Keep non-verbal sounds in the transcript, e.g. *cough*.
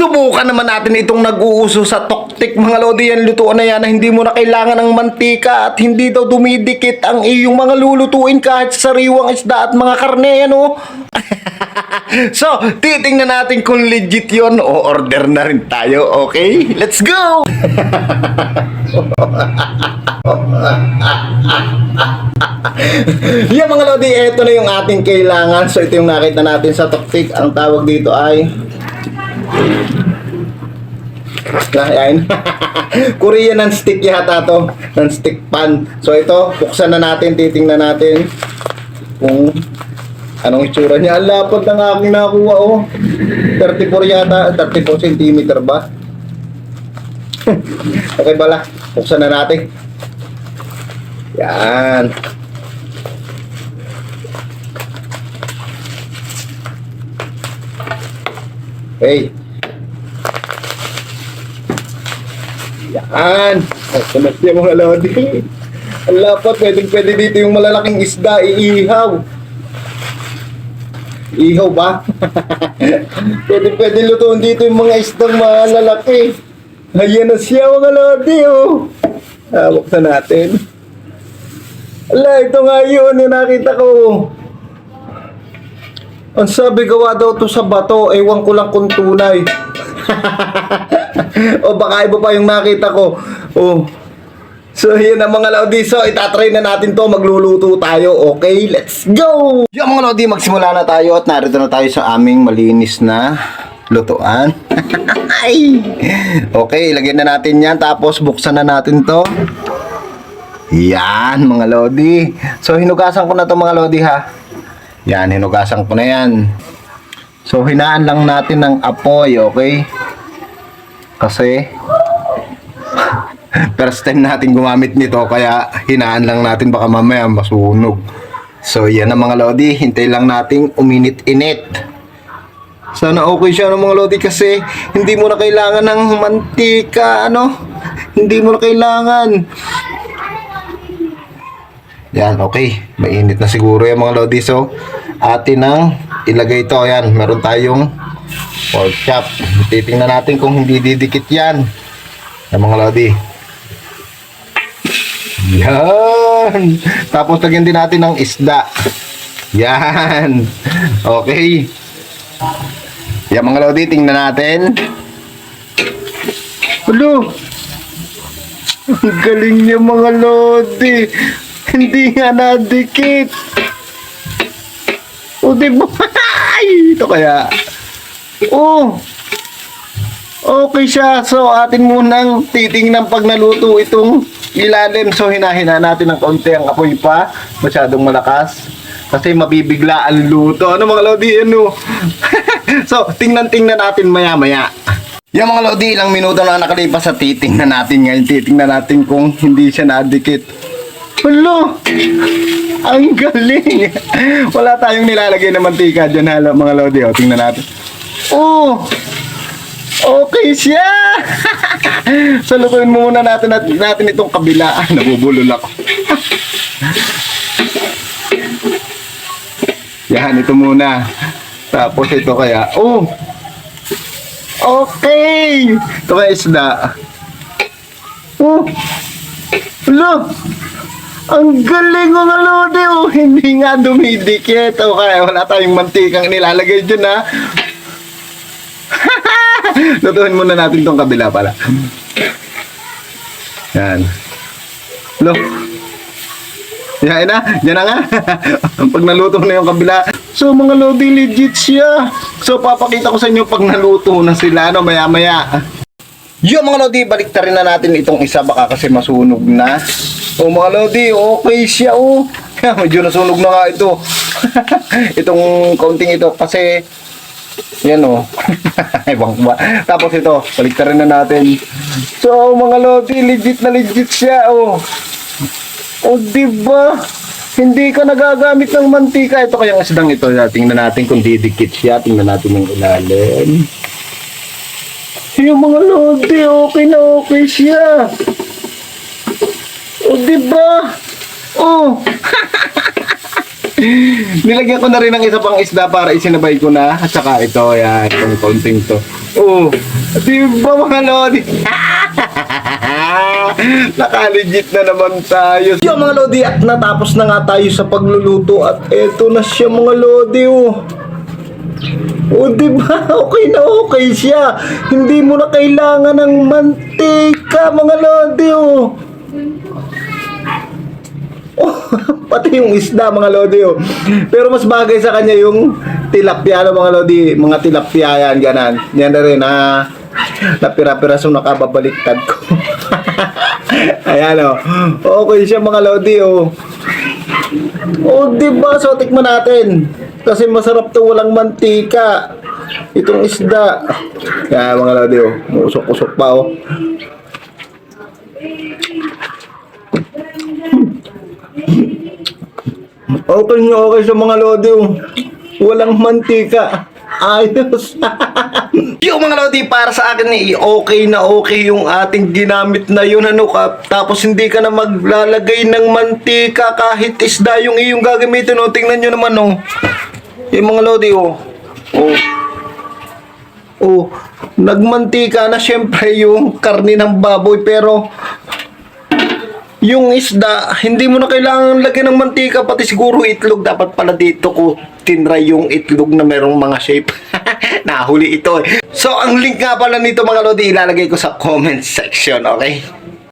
Subukan naman natin itong nag-uuso sa toktik mga lodi yan lutuan na yan na hindi mo na kailangan ng mantika at hindi daw dumidikit ang iyong mga lulutuin kahit sa sariwang isda at mga karne ano. *laughs* so, titingnan natin kung legit yon o order na rin tayo, okay? Let's go! *laughs* Yan mga lodi, ito na yung ating kailangan. So ito yung nakita natin sa toktik. Ang tawag dito ay Ayan. *laughs* Korean non-stick yata to. Non-stick pan. So ito, buksan na natin, titingnan natin kung anong itsura niya. Ang lapad ng aking nakuha, oh. 34 yata, 34 cm ba? *laughs* okay bala, buksan na natin. Yan. Hey. Yan. Ito na siya mga lodi. Ang lapad, pwedeng pwede dito yung malalaking isda, iihaw. Ihaw ba? *laughs* pwede pwede lutuin dito yung mga isdang malalaki. Ayan na siya mga lodi, oh. Ah, buksan natin. Ala, ito nga yun, yung nakita ko. Ang sabi gawa daw to sa bato, ewan ko lang kung tunay. *laughs* *laughs* o baka iba pa yung nakita ko. Oh. So yun ang mga Lodi. So itatry na natin to. Magluluto tayo. Okay, let's go! Yung mga Lodi, magsimula na tayo at narito na tayo sa aming malinis na lutuan. *laughs* Ay! okay, ilagay na natin yan. Tapos buksan na natin to. Yan, mga Lodi. So hinugasan ko na to mga Lodi ha. Yan, hinugasan ko na yan. So, hinaan lang natin ng apoy, okay? Kasi, *laughs* first time natin gumamit nito, kaya hinaan lang natin, baka mamaya masunog. So, yan ang mga lodi, hintay lang nating uminit-init. Sana okay siya ng mga lodi kasi hindi mo na kailangan ng mantika, ano? Hindi mo na kailangan. Yan, okay. Mainit na siguro yung mga lodi. So, atin ang ilagay ito. Yan, meron tayong pork chop. Titingnan natin kung hindi didikit yan. Yan mga lodi. Yan. Tapos lagyan din natin ng isda. Yan. Okay. Yan mga lodi, tingnan natin. Hello. Ang galing niya mga lodi. Hindi nga nadikit. O di ba? *laughs* Ay, ito kaya. Oh. Okay siya. So, atin munang titingnan pag naluto itong ilalim. So, hinahina natin ng konti ang apoy pa. Masyadong malakas. Kasi mabibigla ang luto. Ano mga lodi? Ano? *laughs* so, tingnan-tingnan natin maya-maya. Yung mga lodi, ilang minuto na nakalipas sa titingnan natin ngayon. Titingnan natin kung hindi siya nadikit. Hello! Ang galing! *laughs* Wala tayong nilalagay na mantika dyan, halo mga lodi. O, tingnan natin. Oh! Okay siya! *laughs* Salukuin mo muna natin, natin, natin itong kabila. Ah, nabubulol ako. *laughs* Yan, ito muna. Tapos ito kaya. Oh! Okay! Ito kaya isda. Oh! Hello! Ang galing mga lodi, oh. Hindi nga dumidikit. O kaya wala tayong mantikang nilalagay dyan, ha. *laughs* Lutuin muna natin tong kabila pala. Yan. Lo. Yan na, yan na nga. *laughs* pag naluto na yung kabila. So mga lodi, legit siya. So papakita ko sa inyo pag naluto na sila, ano, maya maya. Yung mga lodi, balik rin na natin itong isa baka kasi masunog na. O mga lodi, okay siya oh. *laughs* Medyo nasunog na nga ito. itong counting ito kasi yan oh. *laughs* Ewan ko ba. Tapos ito, balik rin na natin. So mga lodi, legit na legit siya oh. O diba? Hindi ka nagagamit ng mantika. Ito kayang isdang ito. Tingnan natin kung didikit siya. Tingnan natin yung ilalim. Yung mga lodi, okay na okay siya. O, di ba? Oh. *laughs* Nilagyan ko na rin ng isa pang isda para isinabay ko na. At saka ito, yan, itong konting to. Oh, di ba mga lodi? *laughs* Nakalegit na naman tayo. Yo mga lodi, at natapos na nga tayo sa pagluluto at eto na siya mga lodi oh. O, di ba? *laughs* Okay na okay siya. Hindi mo na kailangan ng mantika, mga lodi, oh. Oh, pati yung isda, mga lodi, oh. Pero mas bagay sa kanya yung tilapia, no, mga lodi. Mga tilapia yan, ganan. Yan na rin, ah. Napira-pira so nakababaliktad ko. *laughs* Ayan, oh. Okay siya, mga lodi, oh. Oh, di ba? So, tikman natin. Kasi masarap to walang mantika. Itong isda. Kaya mga lodi, oh. Usok-usok pa, oh. Okay na okay sa mga lodi, oh. Walang mantika. Ayos. *laughs* yung mga lodi, para sa akin, eh, okay na okay yung ating ginamit na yun, ano ka. Tapos hindi ka na maglalagay ng mantika kahit isda yung iyong gagamitin, oh. Tingnan nyo naman, oh. Yung mga lodi, oh. Oh. Oh. Nagmantika na syempre yung karni ng baboy, pero yung isda, hindi mo na kailangan lagyan ng mantika, pati siguro itlog. Dapat pala dito ko tinry yung itlog na merong mga shape. *laughs* Nahuli ito eh. So, ang link nga pala nito mga lodi, ilalagay ko sa comment section, okay?